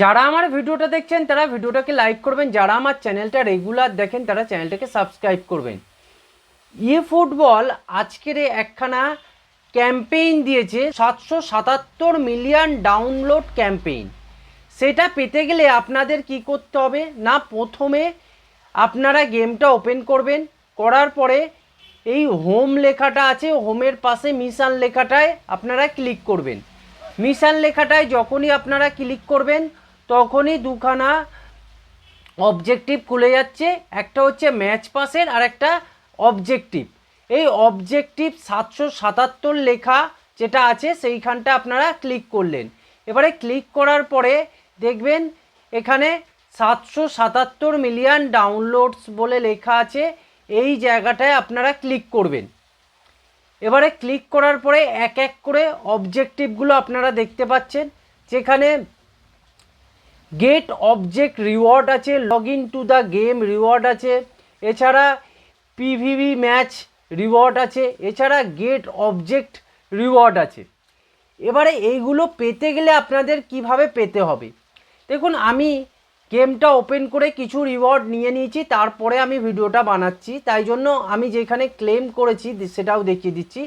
যারা আমার ভিডিওটা দেখছেন, তারা ভিডিওটাকে লাইক করবেন। যারা আমার চ্যানেলটা রেগুলার দেখেন, তারা চ্যানেলটাকে সাবস্ক্রাইব করবেন। ই ফুটবল আজকের একখানা ক্যাম্পেইন দিয়েছে, সাতশো সাতাত্তর মিলিয়ন ডাউনলোড ক্যাম্পেইন সেটা পেতে গেলে আপনাদের কি করতে হবে? না, প্রথমে আপনারা গেমটা ওপেন করবেন। করার পরে এই হোম লেখাটা আছে হোমের পাশে মিশান লেখাটায় আপনারা ক্লিক করবেন। মিশান লেখাটায় যখনই আপনারা ক্লিক করবেন তখনই দুখানা অবজেক্টিভ খুলে যাচ্ছে। একটা হচ্ছে ম্যাচ পাসের আর একটা অবজেক্টিভ এই অবজেক্টিভ সাতশো সাতাত্তর লেখা যেটা আছে, সেইখানটা আপনারা ক্লিক করলেন। এবারে ক্লিক করার পরে দেখবেন এখানে সাতশো সাতাত্তর মিলিয়ন ডাউনলোডস বলে লেখা আছে, এই জায়গাটায় আপনারা ক্লিক করবেন। এবারে ক্লিক করার পরে এক এক করে অবজেক্টিভগুলো আপনারা দেখতে পাচ্ছেন। যেখানে গেট অবজেক্ট রিওয়ার্ড আছে log in to the game reward আছে, এছাড়া পিভিভি ম্যাচ রিওয়ার্ড আছে, এছাড়া গেট অবজেক্ট রিওয়ার্ড আছে। এবারে এইগুলো পেতে গেলে আপনাদের কীভাবে পেতে হবে? দেখুন, আমি গেমটা ওপেন করে কিছু রিওয়ার্ড নিয়ে নিয়েছি, তারপরে আমি ভিডিওটা বানাচ্ছি, তাই জন্য আমি যেখানে ক্লেম করেছি, সেটাও দেখিয়ে দিচ্ছি।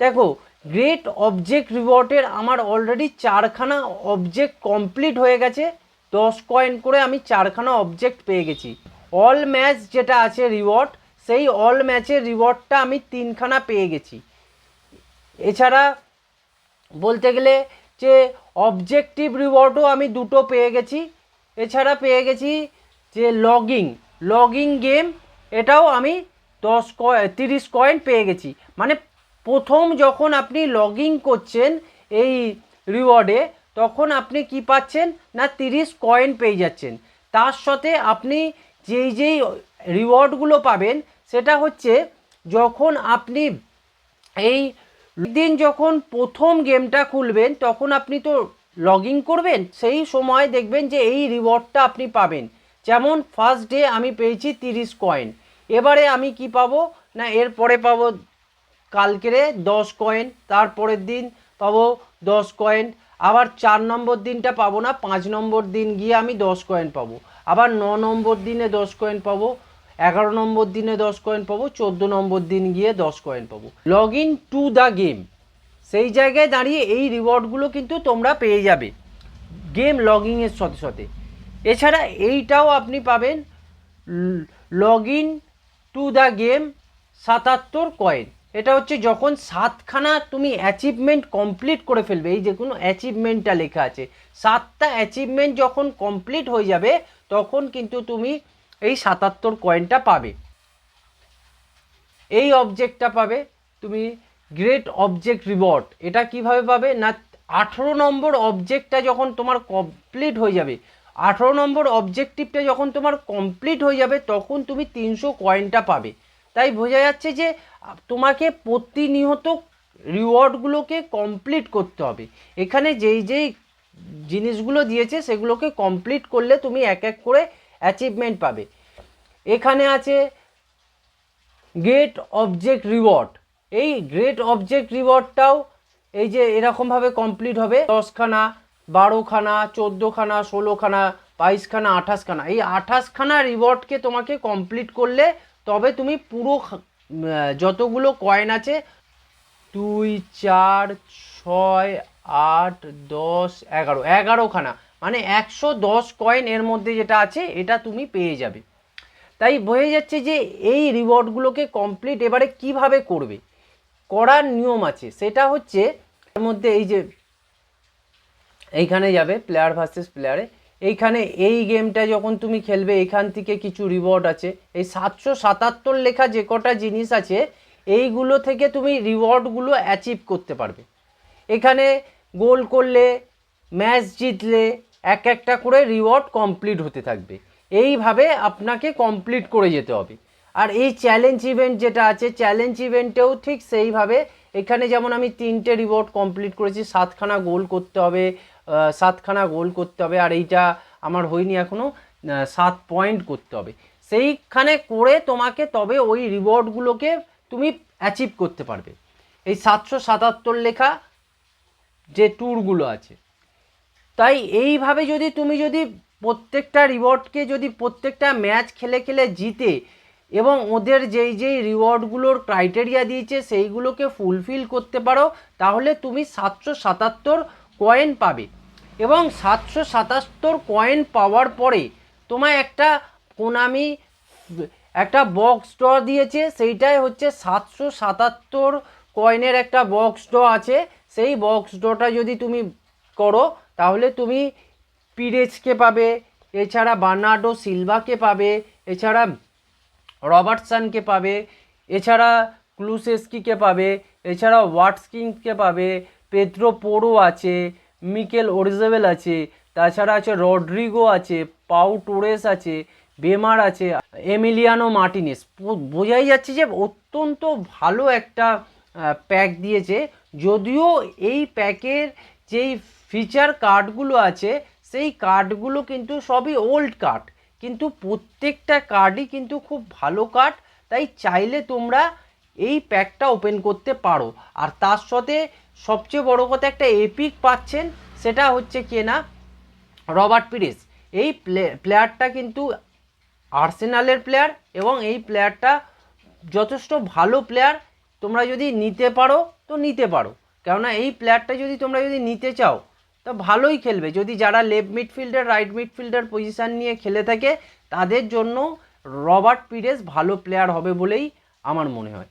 দেখো গ্রেট অবজেক্ট রিওয়ার্ডের আমার অলরেডি চারখানা অবজেক্ট কমপ্লিট হয়ে গেছে দশ কয়েন করে আমি চারখানা অবজেক্ট পেয়ে গেছি। অল ম্যাচ যেটা আছে রিওয়ার্ড সেই অল ম্যাচের রিওয়ার্ডটা আমি তিনখানা পেয়ে গেছি। এছাড়া বলতে গেলে যে অবজেক্টিভ রিওয়ার্ডও আমি দুটো পেয়ে গেছি। এছাড়া পেয়ে গেছি যে লগিং লগিং গেম এটাও আমি দশ কয়েন তিরিশ কয়েন পেয়ে গেছি। মানে প্রথম যখন আপনি লগিং করছেন এই রিওয়ার্ডে তখন আপনি কি পাচ্ছেন? না, তিরিশ কয়েন পেয়ে যাচ্ছেন। তার সাথে আপনি যেই যেই রিওয়ার্ডগুলো পাবেন, সেটা হচ্ছে যখন আপনি এই দিন যখন প্রথম গেমটা খুলবেন, তখন আপনি তো লগ ইন করবেন, সেই সময় দেখবেন যে এই রিওয়ার্ডটা আপনি পাবেন। যেমন ফার্স্ট ডে আমি পেয়েছি তিরিশ কয়েন এবারে আমি কি পাবো? না, এরপরে পাবো কালকেরে দশ কয়েন তারপরের দিন পাবো দশ কয়েন আবার চার নম্বর দিনটা পাবো না, পাঁচ নম্বর দিন গিয়ে আমি দশ কয়েন পাবো। আবার ন নম্বর দিনে দশ কয়েন পাবো, এগারো নম্বর দিনে দশ কয়েন পাবো, চোদ্দ নম্বর দিন গিয়ে দশ কয়েন পাবো। Log in to the game সেই জায়গায় দাঁড়িয়ে এই রিওয়ার্ডগুলো কিন্তু তোমরা পেয়ে যাবে। গেম লগিংয়ের সাথে সাথে। এছাড়া এইটাও আপনি পাবেন log in to the game সাতাত্তর কয়েন এটা হচ্ছে যখন সাতখানা তুমি অ্যাচিভমেন্ট কমপ্লিট করে ফেলবে, এই যে কোনো অ্যাচিভমেন্টটা লেখা আছে, সাতটা অ্যাচিভমেন্ট যখন কমপ্লিট হয়ে যাবে, তখন কিন্তু তুমি এই সাতাত্তর কয়েনটা পাবে। এই অবজেক্টটা পাবে, তুমি গ্রেট অবজেক্ট রিওয়ার্ড এটা কীভাবে পাবে? না, আঠেরো নম্বর অবজেক্টটা যখন তোমার কমপ্লিট হয়ে যাবে, আঠেরো নম্বর অবজেক্টিভটা যখন তোমার কমপ্লিট হয়ে যাবে, তখন তুমি তিনশো কয়েনটা পাবে। তাই বোঝা যাচ্ছে যে তোমাকে প্রতিনিয়ত রিওয়ার্ডগুলোকে কমপ্লিট করতে হবে। এখানে যেই যেই জিনিসগুলো দিয়েছে, সেগুলোকে কমপ্লিট করলে তুমি এক এক করে অ্যাচিভমেন্ট পাবে। এখানে আছে গ্রেট অবজেক্ট রিওয়ার্ড এই গ্রেট অবজেক্ট রিওয়ার্ডটাও এই যে এরকমভাবে কমপ্লিট হবে। দশখানা, বারোখানা, চোদ্দোখানা, ষোলোখানা, বাইশখানা, আঠাশখানা। এই আঠাশখানা রিওয়ার্ডকে তোমাকে কমপ্লিট করলে তবে তুমি পুরো যতগুলো কয়েন আছে, দুই, চার, ছয়, আট, দশ, এগারো, এগারোখানা মানে একশো দশ কয়েন এর মধ্যে যেটা আছে, এটা তুমি পেয়ে যাবে। তাই বোঝা যাচ্ছে যে এই রিওয়ার্ডগুলোকে কমপ্লিট এবারে কীভাবে করবে? করার নিয়ম আছে। সেটা হচ্ছে, এর মধ্যে এই যে, এইখানে যাবে প্লেয়ার ভার্সেস প্লেয়ারে এইখানে এই গেমটা যখন তুমি খেলবে, এখান থেকে কিছু রিওয়ার্ড আছে। এই সাতশো সাতাত্তর লেখা যে কটা জিনিস আছে, এইগুলো থেকে তুমি রিওয়ার্ডগুলো অ্যাচিভ করতে পারবে। এখানে গোল করলে ম্যাচ জিতলে এক একটা করে রিওয়ার্ড কমপ্লিট হতে থাকবে। এইভাবে আপনাকে কমপ্লিট করে যেতে হবে। আর এই চ্যালেঞ্জ ইভেন্ট যেটা আছে চ্যালেঞ্জ ইভেন্টেও ঠিক সেইভাবে এখানে যেমন আমি তিনটে রিওয়ার্ড কমপ্লিট করেছি, সাতখানা গোল করতে হবে সাতখানা গোল করতে হবে, আর এইটা আমার হয়নি এখনও সাত পয়েন্ট করতে হবে। সেইখানে করে তোমাকে তবে ওই রিওয়ার্ডগুলোকে তুমি অ্যাচিভ করতে পারবে। এই সাতশো সাতাত্তর লেখা যে ট্যুরগুলো আছে, তাই এইভাবে যদি তুমি যদি প্রত্যেকটা রিওয়ার্ডকে যদি প্রত্যেকটা ম্যাচ খেলে খেলে জিতে, এবং ওদের যেই যেই রিওয়ার্ডগুলোর ক্রাইটেরিয়া দিয়েছে, সেইগুলোকে ফুলফিল করতে পারো, তাহলে তুমি সাতশো সাতাত্তর কয়েন পাবে। এবং সাতশো সাতাত্তর কয়েন পাওয়ার পরে তোমায় একটা কোনামি, একটা বক্স ড দিয়েছে। সেইটাই হচ্ছে সাতশো সাতাত্তর কয়েনের একটা বক্স ড আছে। সেই বক্স ডটা যদি তুমি করো, তাহলে তুমি পিরেজকে পাবে, এছাড়া বার্নার্ডো সিলভাকে পাবে, এছাড়া রবার্টসনকে পাবে, এছাড়া ক্লুসেস্কিকে পাবে, এছাড়া ওয়াটসকিংকে পাবে পেদ্রো পোরো আছে, মিকেল ওরিজেবেল আছে, তাছাড়া আছে রড্রিগো আছে পাউ টোরেস আছে, বেমার আছে, এমিলিয়ানো মার্টিনেস। বোঝাই যাচ্ছে যে অত্যন্ত ভালো একটা প্যাক দিয়েছে। যদিও এই প্যাকের যেই ফিচার কার্ডগুলো আছে, সেই কার্ডগুলো কিন্তু সবই ওল্ড কার্ড। কিন্তু প্রত্যেকটা কার্ডই কিন্তু খুব ভালো কার্ড, তাই চাইলে তোমরা এই প্যাকটা ওপেন করতে পারো। আর তার সাথে সবচেয়ে বড় কথা একটা এপিক পাচ্ছেন, সেটা হচ্ছে কে না? Robert Pires. এই প্লে প্লেয়ারটা কিন্তু আর্সেনালের প্লেয়ার এবং এই প্লেয়ারটা যথেষ্ট ভালো প্লেয়ার তোমরা যদি নিতে পারো, তো নিতে পারো। কেননা এই প্লেয়ারটা যদি তোমরা যদি নিতে চাও, তো ভালোই খেলবে। যদি যারা left midfielder right midfielder position নিয়ে খেলে থাকে, তাদের জন্য রবার্ট পিরেস ভালো প্লেয়ার হবে বলেই আমার মনে হয়।